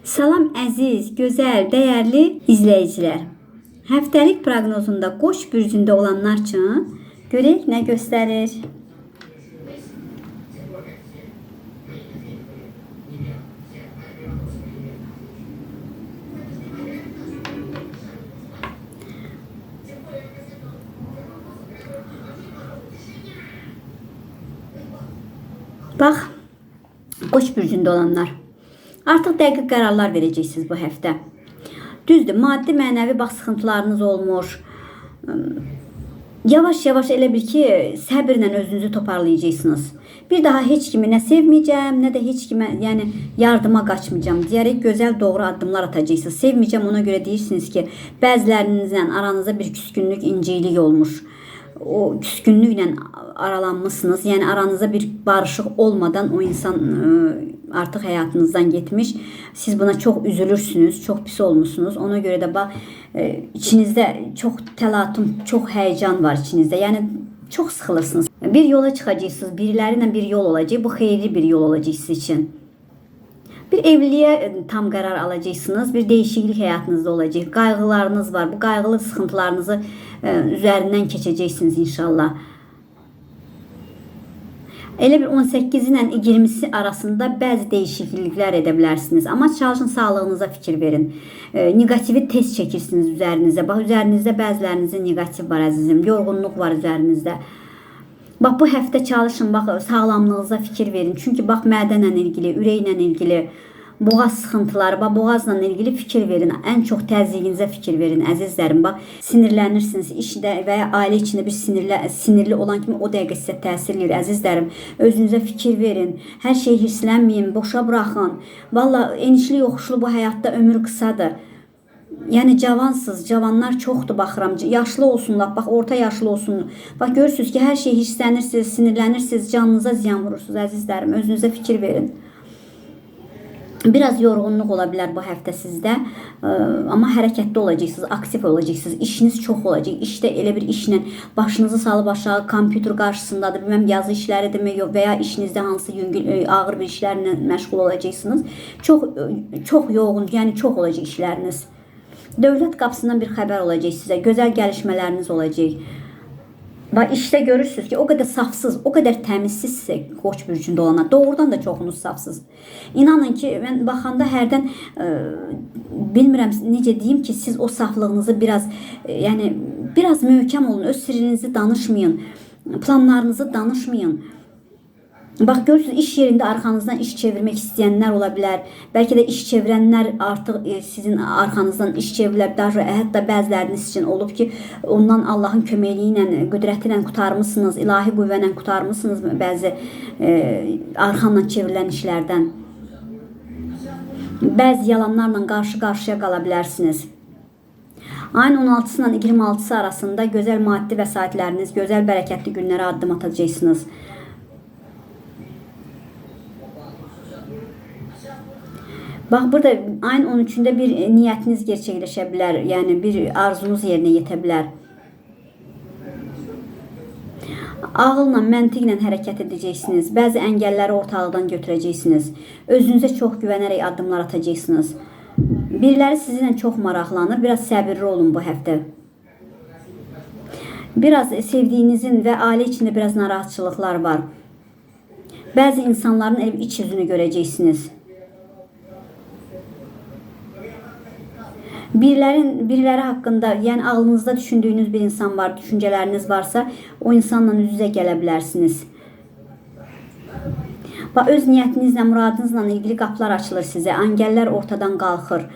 Salam əziz, gözəl, dəyərli izləyicilər. Həftəlik proqnozunda Qoç bürcündə olanlar üçün görək nə göstərir. Bax, Qoç bürcündə olanlar. Artıq dəqiq qərarlar verəcəksiniz bu həftə. Düzdür, maddi, mənəvi bax sıxıntılarınız olmur. Yavaş-yavaş elə bil ki, səbirlə özünüzü toparlayacaqsınız. Bir daha heç kimi nə sevməyəcəm, nə də heç kimə, yəni yardıma qaçmayacağam deyərək gözəl doğru addımlar atacaqsınız. Sevməyəcəm ona görə deyirsiniz ki, bəzilərinizlə aranızda bir küskünlük, inciklik olmuş. O küskünlüklə aralanmısınız. Yəni aranızda bir barışıq olmadan o insan ə, artıq həyatınızdan getmiş. Siz buna çox üzülürsünüz, çox pis olmusunuz. Ona görə də bax ə, içinizdə çox təlatüm, çox həyəcan var içinizdə. Yəni çox sıxılırsınız. Bir yola çıxacaqsınız, biriləri ilə bir yol olacaq. Bu xeyirli bir yol olacaq sizin üçün. Bir evliliyə e, tam qərar alacaqsınız. Bir dəyişiklik həyatınızda olacaq. Qayğılarınız var. Bu qayğılı sıxıntılarınızı ə, üzərindən keçəcəksiniz inşallah. Elə bir 18 ilə 20-si arasında bəzi dəyişikliklər edə bilərsiniz. Amma çalışın sağlığınıza fikir verin. E, negativi tez çəkirsiniz üzərinizə. Bax üzərinizdə bəzilərinizin negativ var əzizim. Yorğunluq var üzərinizdə. Bax bu həftə çalışın, bax sağlamlığınıza fikir verin. Çünki bax mədənlə ilgili, ürəklə ilgili, boğaz sıxıntıları, bax boğazla ilgili fikir verin. Ən çox təzyiqinizə fikir verin əzizlərim. Bax sinirlənirsiniz işdə və ya ailə içində bir sinirlə sinirli olan kimi o dəqiqə sizə təsir edir əzizlərim. Özünüzə fikir verin. Hər şeyi hirslənməyin, boşa buraxın. Valla enişli yoxuşlu bu həyatda ömür qısadır. Yəni cavansız, cavanlar çoxdur baxıram. Yaşlı olsunlar, bax orta yaşlı olsun. Bax görürsüz ki, hər şey hirslənirsiniz, sinirlənirsiniz, canınıza ziyan vurursunuz əzizlərim. Özünüzə fikir verin. Biraz yorğunluq ola bilər bu həftə sizdə, ə, amma hərəkətli olacaqsınız, aktiv olacaqsınız. İşiniz çox olacaq. İşdə elə bir işlə başınızı salıb aşağı kompüter qarşısındadır, bilməm yazı işləridirmi, yox və ya işinizdə hansı yüngül ə, ağır bir işlərlə məşğul olacaqsınız. Çox ə, çox yoğun, yəni çox olacaq işləriniz. Dövlət qapısından bir xəbər olacaq sizə, gözəl gəlişmələriniz olacaq. Bax işdə görürsüz ki, o qədər safsız, o qədər təmizsizsə Qoç bürcündə olanlar, doğrudan da çoxunuz safsız. İnanın ki, mən baxanda hərdən ə, bilmirəm necə deyim ki, siz o saflığınızı biraz ə, yəni biraz möhkəm olun, öz sirrinizi danışmayın, planlarınızı danışmayın. Bax görürsüz iş yerində arxanızdan iş çevirmək istəyənlər ola bilər. Bəlkə də iş çevirənlər artıq e, sizin arxanızdan iş çevirilər. Daha hətta bəziləriniz üçün olub ki, ondan Allahın köməkliyi ilə, qüdrəti ilə qurtarmısınız, ilahi qüvvə ilə qurtarmısınız bəzi e, arxandan çevrilən işlərdən. Bəzi yalanlarla qarşı-qarşıya qala bilərsiniz. Ayın 16-sı ilə 26-sı arasında gözəl maddi vəsaitləriniz, gözəl bərəkətli günlərə addım atacaqsınız. Bax burada ayın 13-də bir niyyətiniz gerçəkləşə bilər. Yəni bir arzunuz yerinə yetə bilər. Ağılla, məntiqlə hərəkət edəcəksiniz. Bəzi əngəlləri ortalıqdan götürəcəksiniz. Özünüzə çox güvənərək addımlar atacaqsınız. Biriləri sizinlə çox maraqlanır. Biraz səbirli olun bu həftə. Biraz sevdiyinizin və ailə içində biraz narahatçılıqlar var. Bəzi insanların bir iç yüzünü görəcəksiniz. Birilərin biriləri haqqında, yəni ağlınızda düşündüyünüz bir insan var, düşüncələriniz varsa, o insanla üz-üzə gələ bilərsiniz. Öz niyyətinizlə, muradınızla ilgili qapılar açılır sizə. Əngəllər ortadan qalxır.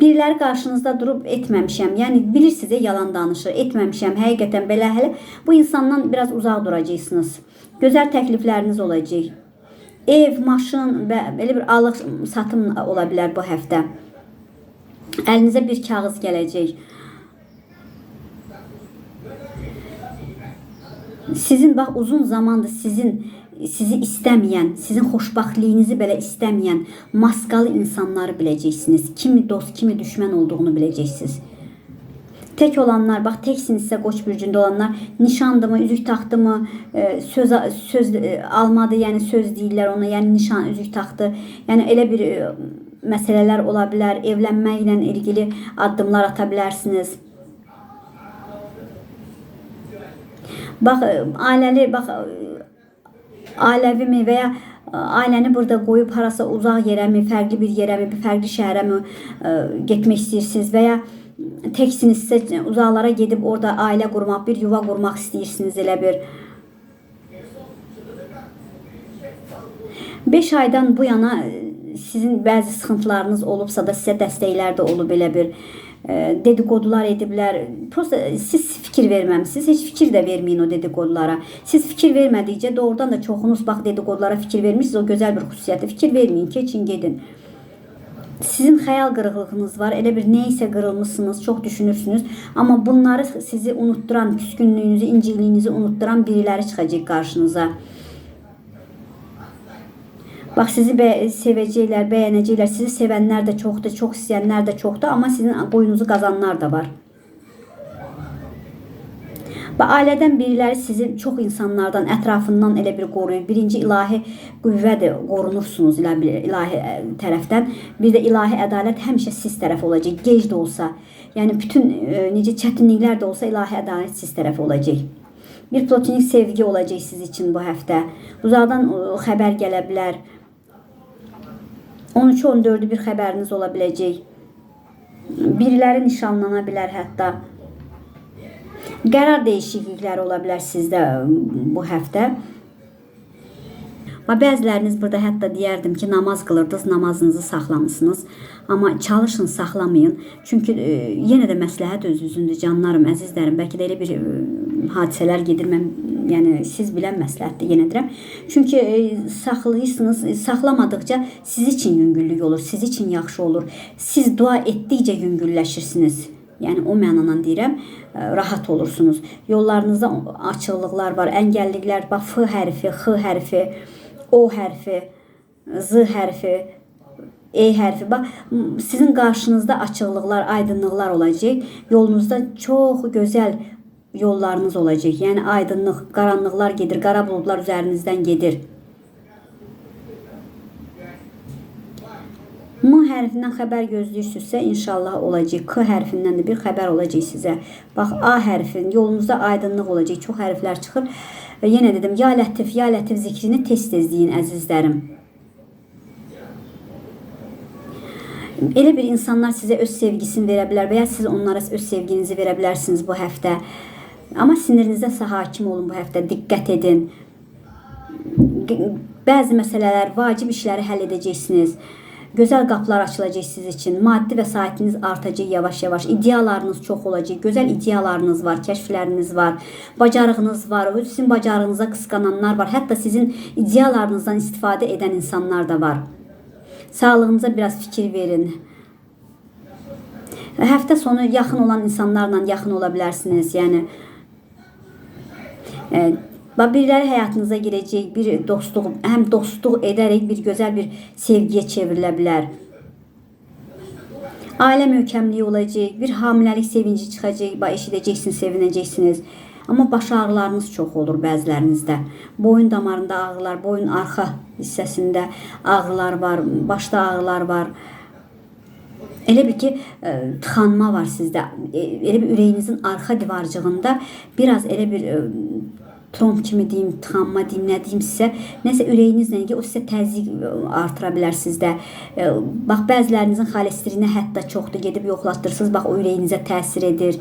Biriləri qarşınızda durub etməmişəm. Yəni bilirsiniz, yalan danışır. Etməmişəm. Həqiqətən belə hələ bu insandan biraz uzaq duracaqsınız. Gözəl təklifləriniz olacaq. Ev, maşın və belə bir alıq satım ola bilər bu həftə. Əlinizə bir kağız gələcək. Sizin bax uzun zamandır sizin sizi istəməyən, sizin xoşbəxtliyinizi belə istəməyən maskalı insanları biləcəksiniz. Kimi dost, kimi düşmən olduğunu biləcəksiniz. Tek olanlar, bak teksinizsə Qoç bürcündə olanlar nişandı mı, üzük taxdı mı, e, söz söz e, almadı, yəni söz deyirlər ona, yəni nişan, üzük taxdı. Yəni elə bir e, məsələlər ola bilər. İlgili addımlar ata bilərsiniz. Bax, e, ailəli, bax e, ailəvi mi və ya ailəni burada qoyub harasa uzaq yerə mi, fərqli bir yerə mi, bir fərqli şəhərə mi ə, getmək istəyirsiniz və ya teksinizsə uzaqlara gedib orada ailə qurmaq, bir yuva qurmaq istəyirsiniz elə bir 5 aydan bu yana e, sizin bəzi sıxıntılarınız olubsa da sizə dəstəklər də olub elə bir e, dedikodular ediblər. Prosta siz fikir verməmisiniz. Heç fikir də verməyin o dedikodulara. Siz fikir vermədikcə doğrudan da çoxunuz bax dedikodulara fikir vermisiniz. O gözəl bir xüsusiyyətdir. Fikir verməyin, keçin, gedin. Sizin xəyal qırıqlığınız var. Elə bir nə isə qırılmısınız, çox düşünürsünüz. Amma bunları sizi unutduran, küskünlüyünüzü, inciliyinizi unutduran biriləri çıxacaq qarşınıza. Bax sizi bə sevəcəklər, bəyənəcəklər. Sizi sevənlər də çoxdur, çox istəyənlər də çoxdur, amma sizin boyunuzu qazanlar da var. Və ailədən biriləri sizi çox insanlardan, ətrafından elə bir qoruyur. Birinci ilahi qüvvədir, qorunursunuz elə bir ilahi ə, tərəfdən. Bir də ilahi ədalət həmişə siz tərəf olacaq, gec də olsa. Yəni bütün ə, necə çətinliklər də olsa ilahi ədalət siz tərəf olacaq. Bir platonik sevgi olacaq siz üçün bu həftə. Uzaqdan ə, xəbər gələ bilər. 13-14-ü bir xəbəriniz ola biləcək. Biriləri nişanlana bilər hətta. Qərar dəyişiklikləri ola bilər sizdə bu həftə. Və bəziləriniz burada hətta deyərdim ki, namaz qılırdınız, namazınızı saxlamısınız. Amma çalışın saxlamayın. Çünki e, yenə də məsləhət öz üzündür canlarım, əzizlərim. Bəlkə də elə bir e, hadisələr gedir. Mən yəni siz bilən məsləhətdir yenə deyirəm. Çünki e, saxlayırsınız, e, saxlamadıqca siz üçün yüngüllük olur, siz üçün yaxşı olur. Siz dua etdikcə yüngülləşirsiniz. Yəni o mənada deyirəm, ə, rahat olursunuz. Yollarınızda açıqlıqlar var, əngəlliklər, bax F hərfi, X hərfi, O hərfi, Z hərfi, E hərfi. Bax sizin qarşınızda açıqlıqlar, aydınlıqlar olacaq. Yolunuzda çox gözəl yollarınız olacaq. Yəni aydınlıq, qaranlıqlar gedir, qara buludlar üzərinizdən gedir. M hərfindən xəbər gözləyirsinizsə, inşallah olacaq. K hərfindən də bir xəbər olacaq sizə. Bax, A hərfin yolunuzda aydınlıq olacaq. Çox hərflər çıxır. Və yenə dedim, ya Lətif, ya Lətif zikrini tez-tez deyin əzizlərim. Elə bir insanlar sizə öz sevgisini verə bilər və ya siz onlara öz sevginizi verə bilərsiniz bu həftə. Amma sinirinizə hakim olun bu həftə. Diqqət edin. Bəzi məsələlər, vacib işləri həll edəcəksiniz. Gözəl qapılar açılacaq siz üçün. Maddi vəsaitiniz artacaq yavaş-yavaş. İdeyalarınız çox olacaq. Gözəl ideyalarınız var, kəşfləriniz var, bacarığınız var. O sizin bacarığınıza qısqananlar var. Hətta sizin ideyalarınızdan istifadə edən insanlar da var. Sağlığınıza biraz fikir verin. Həftə sonu yaxın olan insanlarla yaxın ola bilərsiniz. Yəni e, Bax biriləri həyatınıza girəcək, bir dostluq, həm dostluq edərək bir gözəl bir sevgiyə çevrilə bilər. Ailə möhkəmliyi olacaq, bir hamiləlik sevinci çıxacaq, eşidəcəksiniz, sevinəcəksiniz. Amma baş ağrılarınız çox olur bəzilərinizdə. Boyun damarında ağrılar, boyun arxa hissəsində ağrılar var, başda ağrılar var. Elə bir ki, ə, tıxanma var sizdə. E, Elə bir ürəyinizin arxa divarcığında biraz elə bir ə, tromb kimi deyim, tıxanma deyim, nə deyim sizə, nəsə ürəyinizlə ilgili o sizə təzyiq artıra bilər sizdə. Ə, Bax bəzilərinizin xolesterini hətta çoxdur, gedib yoxlatdırsınız, bax o ürəyinizə təsir edir.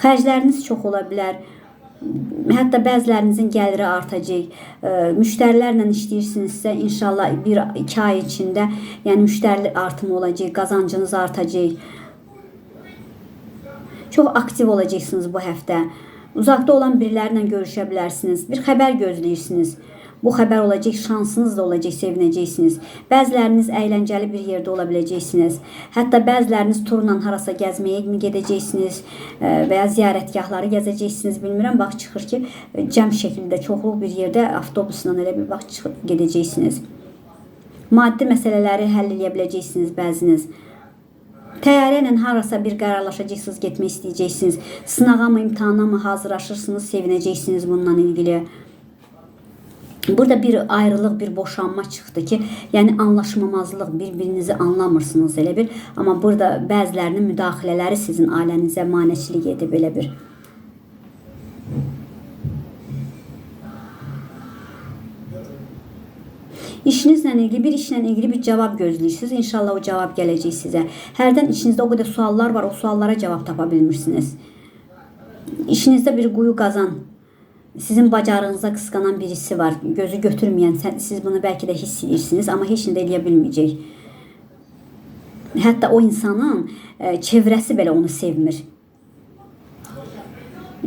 Xərcləriniz çox ola bilər. Hətta bəzilərinizin gəliri artacaq. Ə, Müştərilərlə işləyirsinizsə, inşallah 1-2 ay içində, yəni müştəri artımı olacaq, qazancınız artacaq. Çox aktiv olacaqsınız bu həftə. Uzaqda olan birilərlə görüşə bilərsiniz. Bir xəbər gözləyirsiniz. Bu xəbər olacaq, şansınız da olacaq, sevinəcəksiniz. Bəziləriniz əyləncəli bir yerdə ola biləcəksiniz. Hətta bəziləriniz turla harasa gəzməyə gedəcəksiniz ə, və ya ziyarətgahları gəzəcəksiniz, bilmirəm. Bax çıxır ki, cəm şəkildə çoxluq bir yerdə avtobusla elə bir vaxt gedəcəksiniz. Maddi məsələləri həll edə biləcəksiniz bəziniz. Təyyarə harasa bir qərarlaşacaqsınız, getmək istəyəcəksiniz. Sınağa mı, imtahana mı hazırlaşırsınız, sevinəcəksiniz bununla ilgili. Burada bir ayrılıq, bir boşanma çıxdı ki, yəni anlaşmamazlıq, bir-birinizi anlamırsınız elə bir. Amma burada bəzilərinin müdaxilələri sizin ailənizə maneçilik edib elə bir. İşinizlə ilgili bir işlə ilgili bir cavab gözləyirsiniz. İnşallah o cavab gələcək sizə. Hərdən içinizdə o qədər suallar var, o suallara cavab tapa bilmirsiniz. İşinizdə bir quyu qazan, sizin bacarığınıza qısqanan birisi var. Gözü götürməyən, siz bunu bəlkə də hiss edirsiniz, amma heç nə də o insanın e, çevrəsi belə onu sevmir.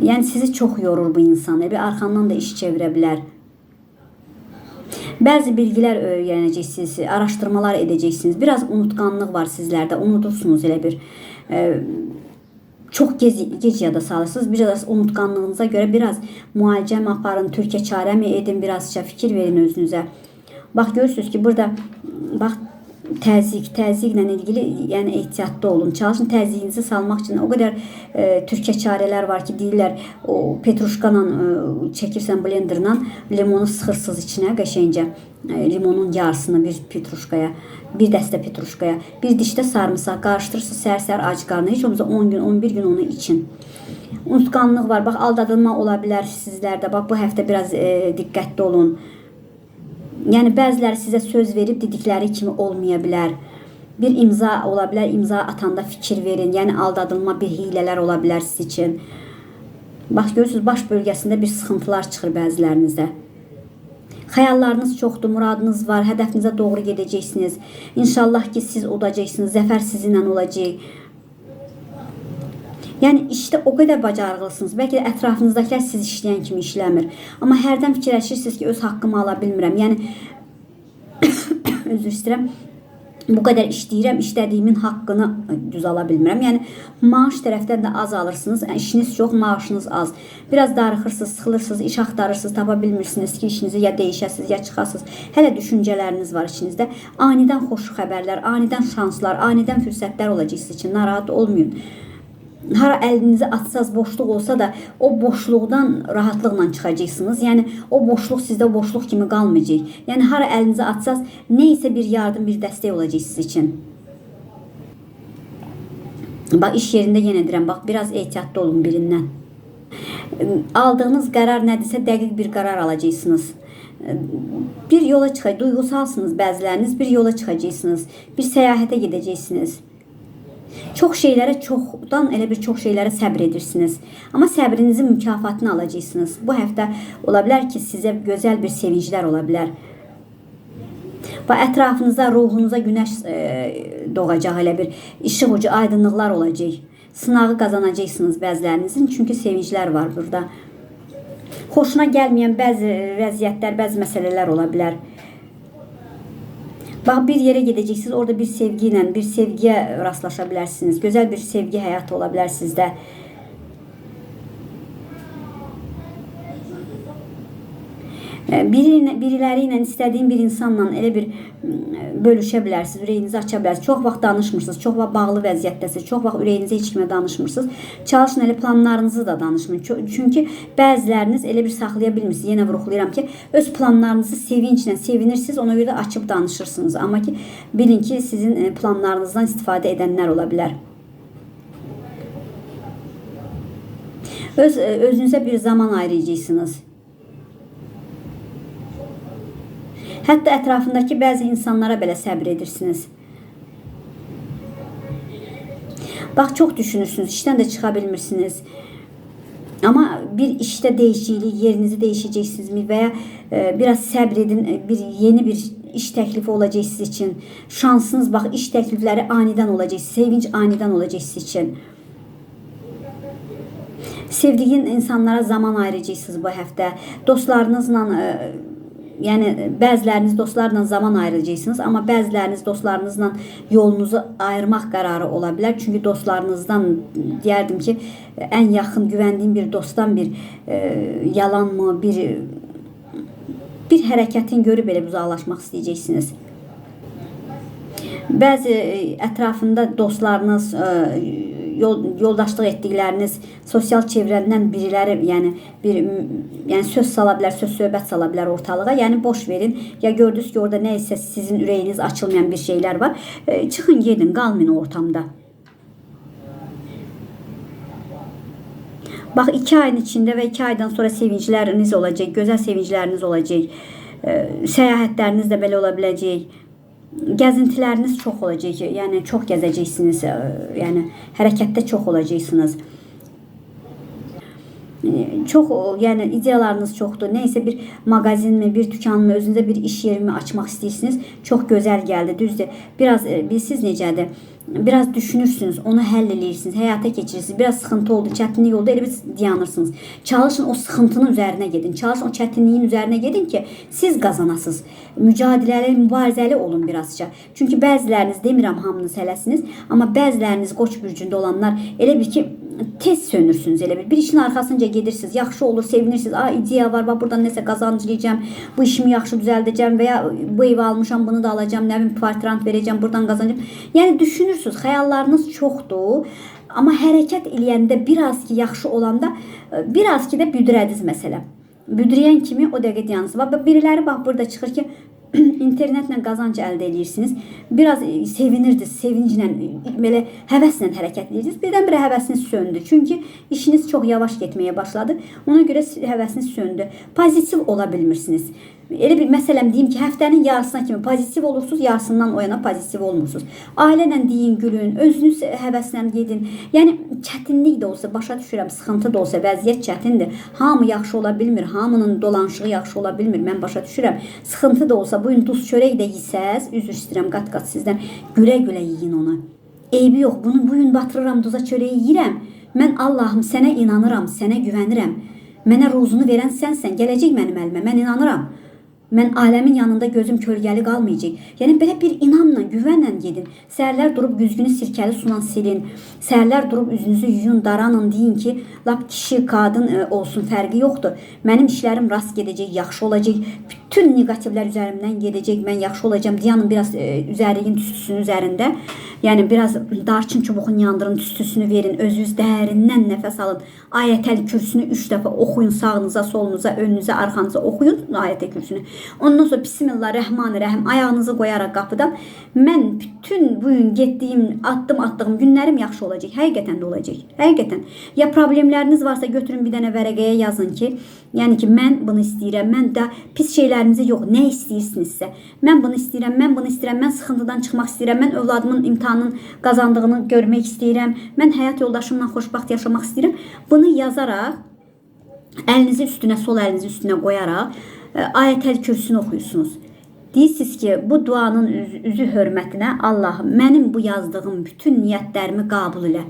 Yəni sizi çox yorur bu insan. Bir arxandan da iş çevirə bilər. Bəzi bilgilər öyrənəcəksiniz, araşdırmalar edəcəksiniz. Biraz unutqanlıq var sizlərdə. Unudursunuz elə bir e, çox gec, gec yada salırsınız. Biraz unutqanlığınıza görə biraz müalicə mi aparın, türkə çarə mi edin, birazca fikir verin özünüzə. Bax görürsüz ki, burada bax təzyiq, təzyiqlə ilgili yəni ehtiyatlı olun. Çalışın təzyiqinizi salmaq üçün o qədər e, türkə çarələr var ki, deyirlər o petruşkala e, çəkirsən blenderla limonu sıxırsınız içinə qəşəngcə. E, limonun yarısını bir petruşkaya, bir dəstə petruşkaya, bir dişdə sarımsaq qarışdırırsınız səhər-səhər ac qarnına. Heç olmasa 10 gün, 11 gün onu için. Unutqanlıq var. Bax aldadılma ola bilər sizlərdə. Bax bu həftə biraz e, diqqətli olun. Yəni bəziləri sizə söz verib dedikləri kimi olmaya bilər. Bir imza ola bilər, imza atanda fikir verin. Yəni aldadılma bir hiylələr ola bilər siz üçün. Bax görürsüz baş bölgəsində bir sıxıntılar çıxır bəzilərinizdə. Xəyallarınız çoxdur, muradınız var, hədəfinizə doğru gedəcəksiniz. İnşallah ki siz udacaqsınız, zəfər sizinlə olacaq. Yəni işdə o qədər bacarıqlısınız. Bəlkə də ətrafınızdakılar siz işləyən kimi işləmir. Amma hərdən fikirləşirsiniz ki, öz haqqımı ala bilmirəm. Yəni üzr istəyirəm. Bu qədər işləyirəm, işlədiyimin haqqını düz ala bilmirəm. Yəni maaş tərəfdən də az alırsınız. İşiniz çox, maaşınız az. Biraz darıxırsınız, sıxılırsınız, iş axtarırsınız, tapa bilmirsiniz ki, işinizi ya dəyişəsiniz, ya çıxasınız. Hələ düşüncələriniz var içinizdə. Anidən xoş xəbərlər, anidən şanslar, anidən fürsətlər olacaq sizin üçün. Narahat olmayın hara əlinizi atsaz boşluq olsa da o boşluqdan rahatlıqla çıxacaqsınız. Yəni o boşluq sizdə boşluq kimi qalmayacaq. Yəni hara əlinizi atsaz nə isə bir yardım, bir dəstək olacaq siz üçün. Bax iş yerində yenə deyirəm, bax biraz ehtiyatlı olun birindən. Aldığınız qərar nədirsə dəqiq bir qərar alacaqsınız. Bir yola çıxacaq, duyğusalsınız bəziləriniz, bir yola çıxacaqsınız. Bir səyahətə gedəcəksiniz. Çox şeylərə çoxdan elə bir çox şeylərə səbr edirsiniz. Amma səbrinizin mükafatını alacaqsınız. Bu həftə ola bilər ki, sizə gözəl bir sevinclər ola bilər. Və ətrafınızda, ruhunuza günəş e, doğacaq elə bir işıq ucu aydınlıqlar olacaq. Sınağı qazanacaqsınız bəzilərinizin, çünki sevinclər var burada. Xoşuna gəlməyən bəzi vəziyyətlər, bəzi məsələlər ola bilər. Bax bir yerə gedəcəksiniz, orada bir sevgi ilə, bir sevgiyə rastlaşa bilərsiniz. Gözəl bir sevgi həyatı ola bilər sizdə. Biri, biriləri ilə istədiyin bir insanla elə bir bölüşə bilərsiniz, ürəyinizi aça bilərsiniz. Çox vaxt danışmırsınız, çox vaxt bağlı vəziyyətdəsiniz, çox vaxt ürəyinizə heç kimə danışmırsınız. Çalışın elə planlarınızı da danışmayın. Çünki bəziləriniz elə bir saxlaya bilmirsiniz. Yenə vurğulayıram ki, öz planlarınızı sevinclə sevinirsiniz, ona görə də açıb danışırsınız. Amma ki, bilin ki, sizin planlarınızdan istifadə edənlər ola bilər. Öz özünüzə bir zaman ayıracaqsınız. Hətta ətrafındakı bəzi insanlara belə səbr edirsiniz. Bax çox düşünürsünüz, işdən də çıxa bilmirsiniz. Amma bir işdə dəyişiklik, yerinizi dəyişəcəksinizmi və ya e, biraz səbr edin, e, bir yeni bir iş təklifi olacaq siz üçün. Şansınız bax iş təklifləri anidən olacaq, sevinç anidən olacaq siz üçün. Sevdiyin insanlara zaman ayıracaqsınız bu həftə. Dostlarınızla e, Yəni bəziləriniz dostlarla zaman ayıracaqsınız, amma bəziləriniz dostlarınızla yolunuzu ayırmaq qərarı ola bilər. Çünki dostlarınızdan deyərdim ki, ən yaxın güvəndiyim bir dostdan bir e, yalanmı, bir bir hərəkətin görüb belə uzaqlaşmaq istəyəcəksiniz. Bəzi e, ətrafında dostlarınız, e, yol, yoldaşlıq etdikləriniz, sosial çevrədən biriləri, yəni bir yəni söz sala bilər, söz söhbət sala bilər ortalığa. Yəni boş verin. Ya gördünüz ki, orada nə isə sizin ürəyiniz açılmayan bir şeylər var. E, çıxın, gedin, qalmayın ortamda. Bax 2 ayın içində və 2 aydan sonra sevincləriniz olacaq, gözəl sevincləriniz olacaq. E, Səyahətləriniz də belə ola biləcək. Gəzintiləriniz çox olacaq. Yəni çox gəzəcəksiniz. e, Yəni hərəkətdə çox olacaqsınız. E, Çox yəni ideyalarınız çoxdur. Nəysə bir mağazinmi, bir dükanmı, özünüzə bir iş yerimi açmaq istəyirsiniz. Çox gözəl gəldi, düzdür. Biraz e, bilsiz necədir? Biraz düşünürsünüz, onu həll eləyirsiniz, həyata keçirirsiniz. Biraz sıxıntı oldu, çətinlik oldu, elə bir dayanırsınız. Çalışın o sıxıntının üzərinə gedin. Çalışın o çətinliyin üzərinə gedin ki, siz qazanasınız. Mücadiləli, mübarizəli olun birazca. Çünki bəziləriniz demirəm hamınız hələsiniz, amma bəziləriniz Qoç bürcündə olanlar elə bir ki tez sönürsünüz elə bir. Bir işin arxasınca gedirsiniz, yaxşı olur, sevinirsiniz. A ideya var, bax buradan nəsə qazanclayacağam, bu işimi yaxşı düzəldəcəm və ya bu evi almışam, bunu da alacağam, nə bilim kvartirant verəcəm, buradan qazanacağam. Yəni düşünürsüz, xəyallarınız çoxdur. Amma hərəkət eləyəndə biraz ki yaxşı olanda e, biraz ki də büdrədiz məsələ. Büdrəyən kimi o dəqiqə dayanırsınız. Bax biriləri bax burada çıxır ki internetlə qazanc əldə edirsiniz. Biraz e, sevinirdiniz, sevinclə, e, belə həvəslə hərəkət edirsiniz. Birdən-birə həvəsiniz söndü. Çünki işiniz çox yavaş getməyə başladı. Ona görə həvəsiniz söndü. Pozitiv ola bilmirsiniz. Elə bir məsələn deyim ki, həftənin yarısına kimi pozitiv olursunuz, yarısından o yana pozitiv olmursunuz. Ailə ilə deyin, gülün, özünüz həvəslə gedin. Yəni çətinlik də olsa, başa düşürəm, sıxıntı da olsa, vəziyyət çətindir. Hamı yaxşı ola bilmir, hamının dolanışığı yaxşı ola bilmir. Mən başa düşürəm. Sıxıntı da olsa, bu gün duz çörək də yesəz, üzr istəyirəm qat-qat sizdən, gülə-gülə yeyin onu. Eybi yox, bunu bu gün batırıram, duza çörəyi yeyirəm. Mən Allahım sənə inanıram, sənə güvənirəm. Mənə ruzunu verən sənsən, gələcək mənim əlimə, mən inanıram. Mən aləmin yanında gözüm kölgəli qalmayacaq. Yəni belə bir inamla, güvənlə gedin. Səhərlər durub güzgünü sirkəli sula silin. Səhərlər durub üzünüzü yuyun, daranın, deyin ki, lap kişi, qadın e, olsun fərqi yoxdur. Mənim işlərim rast gedəcək, yaxşı olacaq. Bütün neqativlər üzərimdən gedəcək. Mən yaxşı olacağam. Dayanın biraz e, üzəriyin tüstüsünün üzərində. Yəni biraz darçın çubuğunu yandırın, tüstüsünü verin. Özünüz dərindən nəfəs alın. Ayətəl kürsünü 3 dəfə oxuyun sağınıza, solunuza, önünüzə, arxanıza oxuyun ayətəl kürsünü. Ondan sonra Bismillahirrahmanirrahim ayağınızı qoyaraq qapıdan mən bütün bu gün getdiyim, atdım atdığım günlərim yaxşı olacaq. Həqiqətən də olacaq. Həqiqətən. Ya problemləriniz varsa götürün bir dənə vərəqəyə yazın ki, yəni ki mən bunu istəyirəm. Mən də pis şeylərinizi yox, nə istəyirsinizsə. Mən bunu istəyirəm, mən bunu istəyirəm, mən sıxıntıdan çıxmaq istəyirəm, mən övladımın imtahanın qazandığını görmək istəyirəm. Mən həyat yoldaşımla xoşbəxt yaşamaq istəyirəm. Bunu yazaraq əlinizi üstünə, sol əlinizi üstünə qoyaraq ayətəl kürsünü oxuyursunuz. Deyirsiniz ki, bu duanın üzü, üzü hörmətinə Allahım, mənim bu yazdığım bütün niyyətlərimi qəbul elə.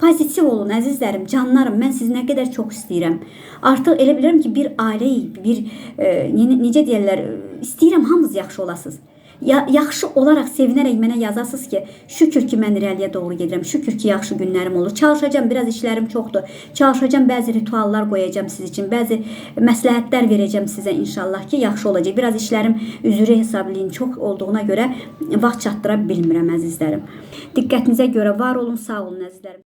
Pozitiv olun əzizlərim, canlarım. Mən sizi nə qədər çox istəyirəm. Artıq elə bilirəm ki, bir ailəyik, bir e, ne- necə deyirlər, istəyirəm hamınız yaxşı olasınız. Ya, yaxşı olaraq sevinərək mənə yazasınız ki, şükür ki mən irəliyə doğru gedirəm. Şükür ki yaxşı günlərim olur. Çalışacağam, biraz işlərim çoxdur. Çalışacağam, bəzi rituallar qoyacağam siz üçün, bəzi məsləhətlər verəcəm sizə inşallah ki, yaxşı olacaq. Biraz işlərim üzrü hesablayın çox olduğuna görə vaxt çatdıra bilmirəm əzizlərim. Diqqətinizə görə var olun, sağ olun əzizlərim.